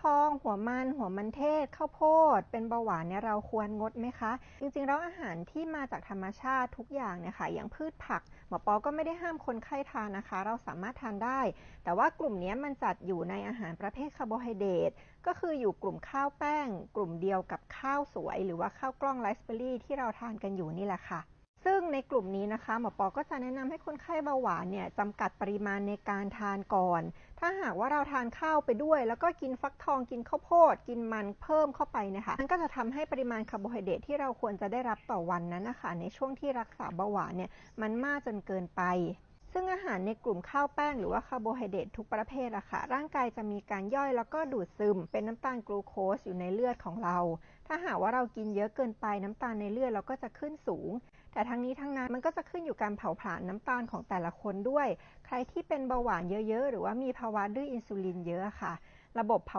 ทอง หัวมัน หัวมันเทศ ข้าวโพด เป็นเบาหวานเนี่ยเราควรงดไหมคะ จริงๆแล้วอาหารที่มาจากธรรมชาติทุกอย่างเนี่ยค่ะ อย่างพืชผัก หมอปอก็ไม่ได้ห้ามคนไข้ทานนะคะ เราสามารถทานได้ แต่ว่ากลุ่มนี้มันจัดอยู่ในอาหารประเภทคาร์โบไฮเดรต ก็คืออยู่กลุ่มข้าวแป้ง กลุ่มเดียวกับข้าวสวย หรือว่าข้าวกล้องไรซ์เบอร์รี่ที่เราทานกันอยู่นี่แหละค่ะ ซึ่งในกลุ่มนี้นะคะหมอปอก็จะแนะนำให้คนไข้เบาหวานเนี่ยจำกัดปริมาณในการทานก่อน ถ้าหากว่าเราทานข้าวไปด้วย แล้วก็กินฟักทองกินข้าวโพด กินมันเพิ่มเข้าไปนะคะมันก็จะทำให้ปริมาณคาร์โบไฮเดรตที่เราควรจะได้รับต่อวันนั้นนะคะในช่วงที่รักษาเบาหวานเนี่ยมันมากจนเกินไป ซึ่งอาหารในกลุ่มข้าวแป้ง หรือว่าคาร์โบไฮเดรตทุกประเภทอะค่ะ ร่างกายจะมีการย่อยแล้วก็ดูดซึม เป็นน้ำตาลกลูโคสอยู่ในเลือดของเรา ถ้าหากว่าเรากินเยอะเกินไปน้ำตาลในเลือดเราก็จะขึ้นสูง แต่ทั้งนี้ทั้งนั้นมันก็จะขึ้นอยู่การเผาผลาญน้ำตาลของแต่ละคนด้วย ใครที่เป็นเบาหวานเยอะๆ หรือว่ามีภาวะดื้ออินซูลินเยอะค่ะ ระบบเผา